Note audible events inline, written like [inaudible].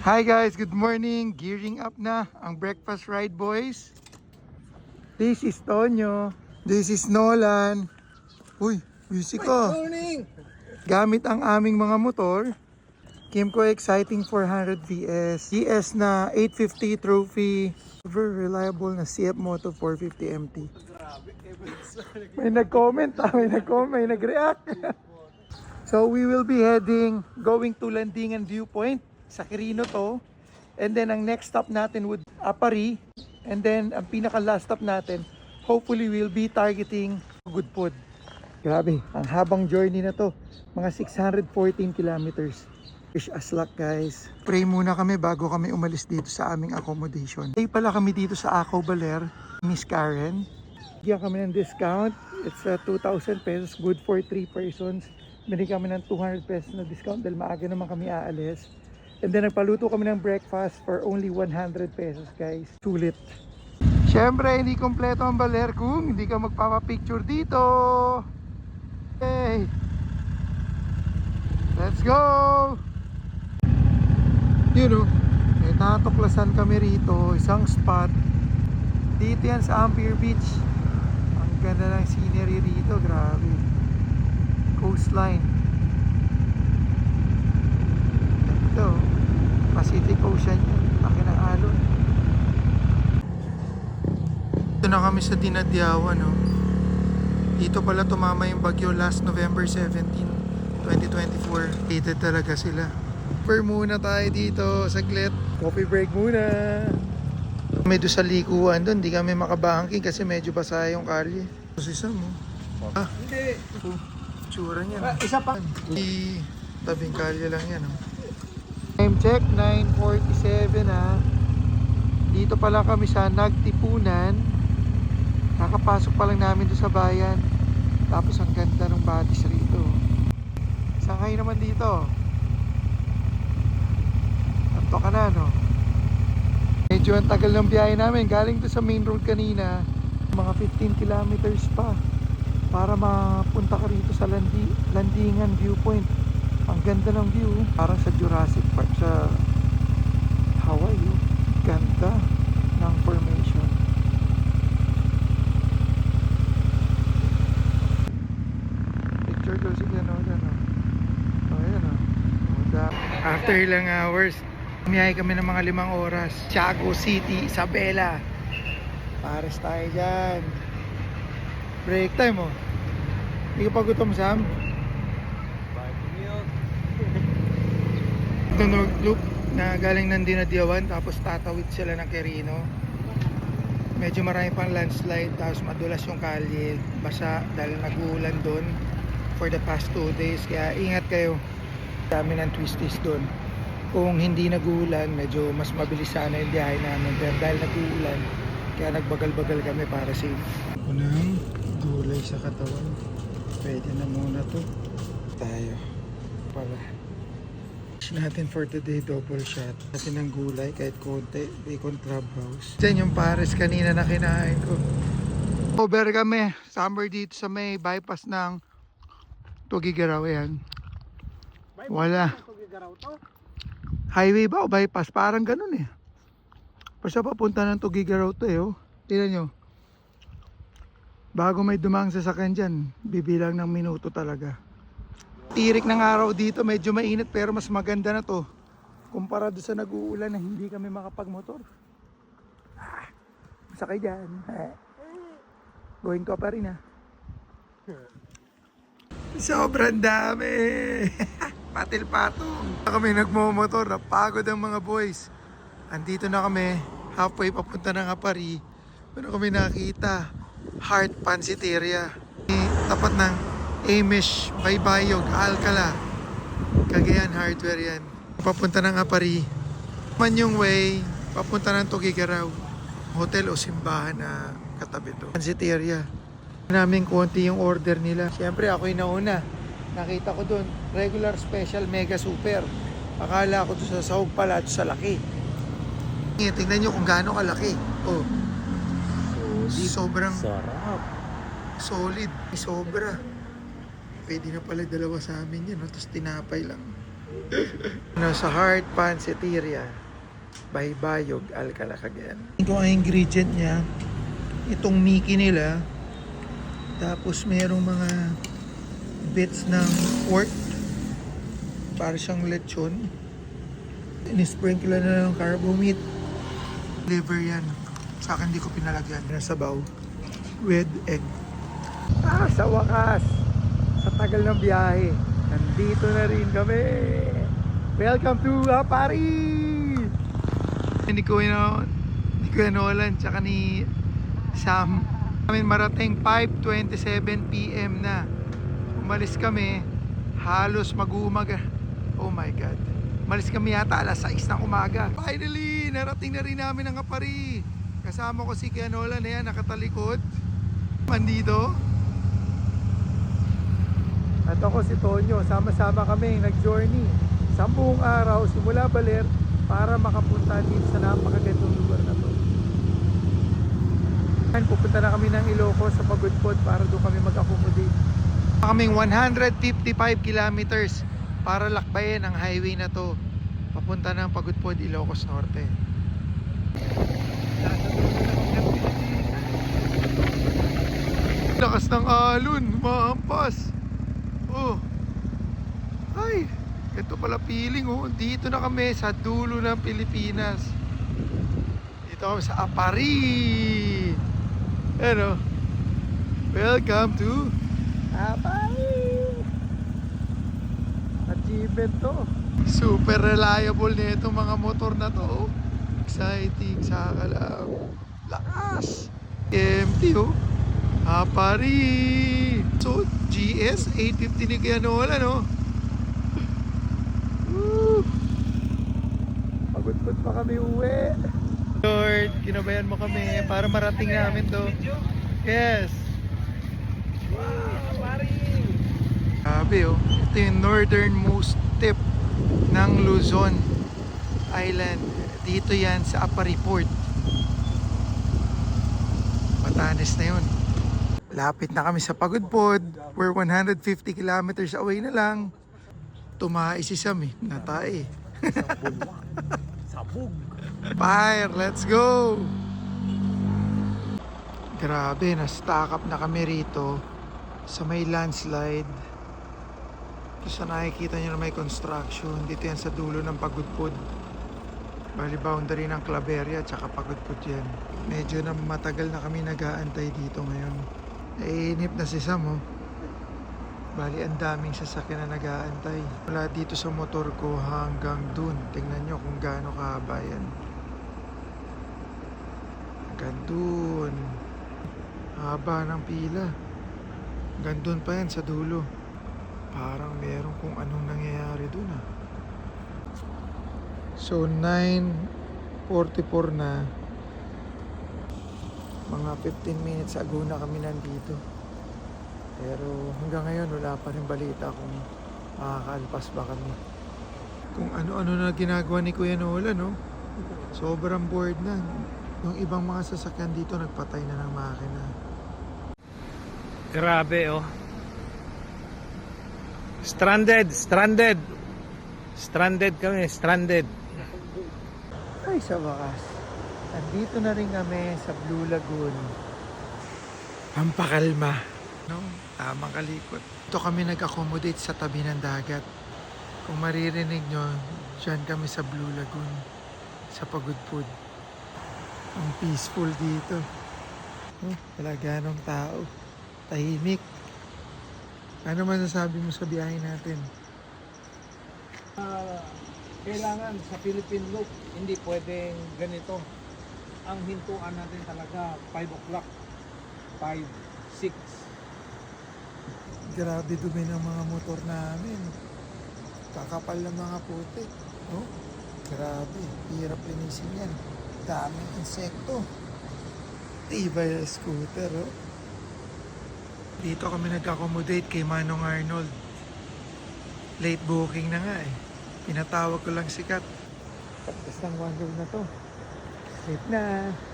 Hi guys, good morning. Gearing up na ang breakfast ride boys. This is Tonyo. This is Nolan. Uy, music ko. Morning! Gamit ang aming mga motor. Kimco Exciting 400 VS. GS na 850 trophy. Very reliable na CF Moto 450 MT. May nag-comment ah, may nag-comment, may nag-react. [laughs] so we will be heading, going to Landingan Viewpoint. Sa Quirino to. And then ang next stop natin would Apari. And then ang pinaka last stop natin, hopefully we'll be targeting Good Food. Grabe, ang habang journey na to. Mga 614 kilometers. Wish us luck guys. Pray muna kami bago kami umalis dito sa aming accommodation. Stay pala kami dito sa Aco Baler, Miss Karen. Bigyan kami ng discount. It's uh, 2,000 pesos, good for 3 persons. Binigyan kami ng 200 pesos na discount dahil maaga naman kami aalis. And then nagpaluto kami ng breakfast for only 100 pesos guys. Sulit. Siyempre, hindi kompleto ang baler kung hindi ka magpapapicture dito. Hey! Let's go! Yun o, may tatuklasan kami rito, isang spot. Dito yan sa Ampere Beach. Ang ganda ng scenery rito, grabe. Coastline. Ito, Pacific Ocean yan. Laki ng alon. Ito na kami sa Dinadyawan, no? Dito pala tumama yung bagyo last November 17, 2024. Hated talaga sila. Per muna tayo dito, saglit. Coffee break muna. Medyo sa likuan doon, di kami makabangking kasi medyo basa yung kalye. Kasi Sam, oh. Ah, Hindi. tsura niya. Ah, isa pa. Di tabing kalye lang yan, oh. Check, 9.47 ha. Dito pa lang kami sa Nagtipunan. Kakapasok pa lang namin doon sa bayan. Tapos ang ganda ng bodies rito. Saan kayo naman dito? Tanto ka na, no? Medyo ang tagal ng biyahe namin. Galing doon sa main road kanina. Mga 15 kilometers pa. Para mapunta ka rito sa Landi, Landingan Viewpoint. Ang ganda ng view. Parang sa Jurassic Park sa Hawaii. oh. Ganda ng formation. Picture daw si Gano dyan. Oh. Oh, yan oh. Oh, da- After ilang hours, Umiyahe kami ng mga limang oras. Tiago City, Isabela. Pares tayo dyan. Break time oh. Hindi ka pa gutom, Sam? Tunog loop na galing ng Dinadiawan tapos tatawid sila ng Quirino. Medyo marami pang landslide tapos madulas yung kalye. Basa dahil nag-uulan doon for the past two days. Kaya ingat kayo. Dami ng twisties doon. Kung hindi nag-uulan, medyo mas mabilis sana yung biyahe namin. Pero dahil nag-uulan, kaya nagbagal-bagal kami para safe. Unang gulay sa katawan. Pwede na muna to. Tayo. Para. Dish natin for today, double shot. Natin ng gulay, kahit konti, bacon crab house. Diyan yung pares kanina na kinain ko. Over kami, summer dito sa may bypass ng Tugigaraw yan. Wala. Highway ba o bypass? Parang ganun eh. Basta papunta ng Tugigaraw to eh. Oh. Tignan nyo. Bago may dumang sasakyan dyan, bibilang ng minuto talaga. Tirik ng araw dito, medyo mainit pero mas maganda na to. Kumpara doon sa nag-uulan na hindi kami makapagmotor. Ah, sakay dyan. Eh. Going ko pa rin ah. Sobrang dami! [laughs] Patil patong. Kami nagmumotor, napagod ang mga boys. Andito na kami, halfway papunta ng Apari. Ano kami nakita? Heart Pansiteria. Tapat ng Amish, Baybayog, Alcala. Cagayan Hardware yan. Papunta ng Apari. Man yung way, papunta ng Tugigaraw. Hotel o simbahan na katabi to. Pansiteria. Namin konti yung order nila. Siyempre ako yung nauna. Nakita ko doon, regular special mega super. Akala ko doon sa sahog pala at sa laki. Tingnan nyo kung gaano kalaki. Oh, sobrang Sarap. solid. Sobra. Pwede na pala dalawa sa amin yan. No? Tapos tinapay lang. [laughs] Nasa Heart Pansiteria by Bayog Alcala Cagayan. Ito ang ingredient niya. Itong Mickey nila. Tapos merong mga bits ng pork. Para siyang lechon. Inisprinkle na ng carbo meat. Liver yan. Sa akin hindi ko pinalagyan. Nasa baw. With egg. Ah, sa wakas. Sa tagal ng biyahe. Nandito na rin kami. Welcome to uh, Paris! Ni Kuya, ni Kuya Nolan, tsaka ni Sam. Kami marating 5.27pm na. Umalis kami, halos mag-uumaga. Oh my God. Umalis kami yata alas 6 ng umaga. Finally, narating na rin namin ang Kapari. Kasama ko si Kuya Nolan, ayan, nakatalikod. Mandito. At ako si Tonyo, sama-sama kami nag-journey. Sampung araw simula Baler para makapunta din sa napakagandang lugar na to. Ayan, Pupunta na kami ng Ilocos sa Pagudpod para doon kami mag-accommodate. Kaming 155 kilometers para lakbayin ang highway na to papunta ng Pagudpod, Ilocos Norte. Lakas ng alon, mahampas. Oh. Ay, ito pala feeling oh. Dito na kami sa dulo ng Pilipinas. Dito kami sa Apari. Ano? Welcome to Apari. Achievement to. Super reliable na itong mga motor na to. Exciting sa lang. Lakas. Empty oh. Apari. So, GS 850 ni Kuya Nolan, no? Woo! Pagod-pagod pa kami uwi. Lord, ginabayan mo kami para marating namin to. Yes. Grabe oh. Ito yung northernmost tip ng Luzon Island. Dito yan sa Apari Port. Batanes na yun. Lapit na kami sa Pagudpod. We're 150 kilometers away na lang. Tumae si Sam eh. Natae. Sabog. [laughs] Fire, let's go! Grabe, na-stack up na kami rito sa may landslide. Ito sa nakikita nyo na may construction. Dito yan sa dulo ng Pagudpod. Bali boundary ng Claveria tsaka Pagudpod yan. Medyo na matagal na kami nag-aantay dito ngayon. Naiinip na si Sam oh. Bali ang daming sasakyan na nag-aantay. Mula dito sa motor ko hanggang dun. Tingnan nyo kung gaano kahaba yan. Hanggang dun. Haba ng pila. Hanggang dun pa yan sa dulo. Parang meron kung anong nangyayari dun ah. So 9.44 na. Mga 15 minutes ago na kami nandito. Pero hanggang ngayon wala pa rin balita kung makakalpas ba kami. Kung ano-ano na ginagawa ni Kuya Nola, no? Sobrang bored na. Yung ibang mga sasakyan dito nagpatay na ng makina. Grabe oh. Stranded, stranded. Stranded kami, stranded. Ay, sa wakas. Nandito na rin kami sa Blue Lagoon. Pampakalma. No? Tamang kalikot. Ito kami nag-accommodate sa tabi ng dagat. Kung maririnig nyo, dyan kami sa Blue Lagoon. Sa Pagudpud. Ang peaceful dito. Oh, wala ganong tao. Tahimik. Ano man nasabi mo sa biyahe natin? Ah, kailangan sa Philippine look, hindi pwedeng ganito. Ang hintuan natin talaga 5 o'clock, 5, 6. Grabe dumi ng mga motor namin. Kakapal ng mga putik. No? Grabe. Hirap linisin yan. Daming insekto. Tibay na scooter, oh. Dito kami nag-accommodate kay Manong Arnold. Late booking na nga eh. Pinatawag ko lang si Kat. Tapos ng wonder na to. Safe na.